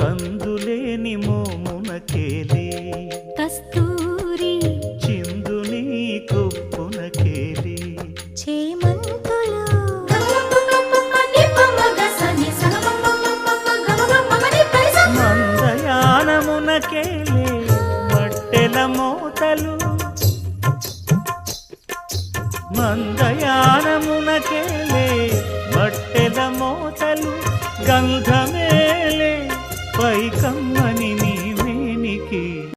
కందులేని మోమునకేలే. కస్తూరి చిందుని కొప్పునకేలే. చేమంతులు. మందయానమునకేలే మట్టెల మోతలు. మందయానమునకేలే మట్టెల మోతలు. గంధమేలే పైకమ్మ